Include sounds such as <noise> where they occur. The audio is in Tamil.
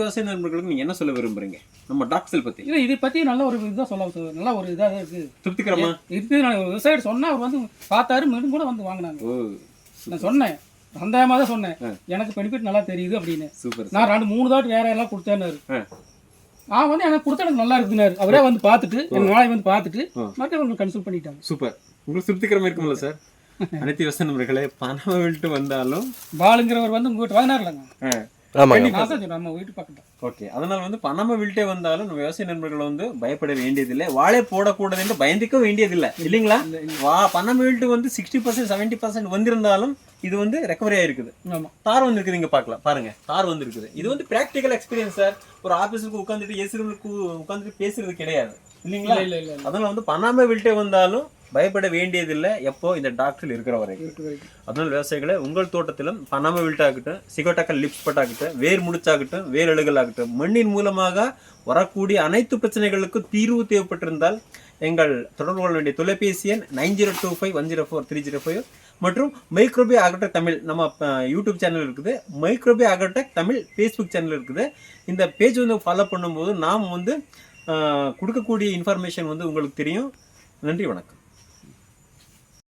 விவசாய நண்பர்களுக்கு நீங்க என்ன சொல்ல விரும்புறீங்க? நம்ம டாக்ஸில் பத்தி. இல்லை இதை பற்றி நல்ல ஒரு இதாக சொல்ல நல்ல ஒரு இதாக இருக்குது திருப்திகரமா? இருக்குது நான் விவசாயிட்ட சொன்னா அவர் வந்து பார்த்தாரு மீண்டும் கூட வந்து வாங்கினாங்க. ஓ நான் சொன்னேன். சந்தேகமாக தான் சொன்னேன். எனக்கு பெனிஃபிட் நல்லா தெரியுது அப்படின்னு. சூப்பர் நான் ரெண்டு மூணு தாட்டு வேற எல்லாம் கொடுத்தேன்னாரு. ஆ. நான் வந்து எனக்கு கொடுத்த எனக்கு நல்லா இருக்குனாரு அவரே வந்து பார்த்துட்டு என் நாளை வந்து பார்த்துட்டு உங்களுக்கு கன்சல்ட் பண்ணிட்டாங்க சூப்பர். உங்களுக்கு திருப்திகரமா இருக்கும்ல சார்? <laughs> அனைத்து விவசாய நண்பர்களே பணம் விட்டு வந்தாலும் பாலுங்கிறவர் வந்து உங்க வீட்டு நம்ம வீட்டு பக்கத்தில். ஓகே. அதனால வந்து பணம வில்ட்டே வந்தாலும் நம்ம விவசாய நண்பர்கள் வந்து பயப்பட வேண்டியதில்லை. வாழை போடக்கூடாது என்று பயந்துக்க வேண்டியதில்லை இல்லைங்களா? வா பணம் வீட்டு வந்து சிக்ஸ்டி பர்சன்ட் செவன்டி பர்சன்ட் வந்திருந்தாலும் இது வந்து ரெக்கவரி ஆயிருக்குது. தார் வந்திருக்குது இங்க பார்க்கலாம். பாருங்க தார் வந்திருக்குது. இது வந்து பிராக்டிக்கல் எக்ஸ்பீரியன்ஸ் சார் ஒரு ஆபீஸுக்கு உட்காந்துட்டு ஏசுறதுக்கு உட்காந்துட்டு பேசுறது கிடையாது. இல்லைங்களா? இல்லை இல்லை இல்லை அதனால வந்து பணாம வில்ட்டே வந்தாலும் பயப்பட வேண்டியதில்லை. எப்போ இந்த டாக்டர் இருக்கிற வரைக்கும். அதனால விவசாயிகளை உங்கள் தோட்டத்திலும் பனாம வில்ட்டாகட்டும் சிகோட்டாக்கல் லிப்ஸ் பட்டாகட்டும் வேர் முடிச்சாகட்டும் வேர் எழுகல் ஆகட்டும் மண்ணின் மூலமாக வரக்கூடிய அனைத்து பிரச்சனைகளுக்கும் தீர்வு தேவைப்பட்டிருந்தால் எங்கள் தொடர்பு கொள்ள வேண்டிய தொலைபேசி எண் nine zero two five one zero four three zero five மற்றும் மைக்ரோபி அகட்டக் தமிழ் நம்ம யூடியூப் சேனல் இருக்குது. மைக்ரோபி அகட்டக் தமிழ் ஃபேஸ்புக் சேனல் இருக்குது. இந்த பேஜ் வந்து ஃபாலோ பண்ணும்போது நாம் வந்து கொடுக்கக்கூடிய இன்ஃபர்மேஷன் வந்து உங்களுக்கு தெரியும். நன்றி வணக்கம்.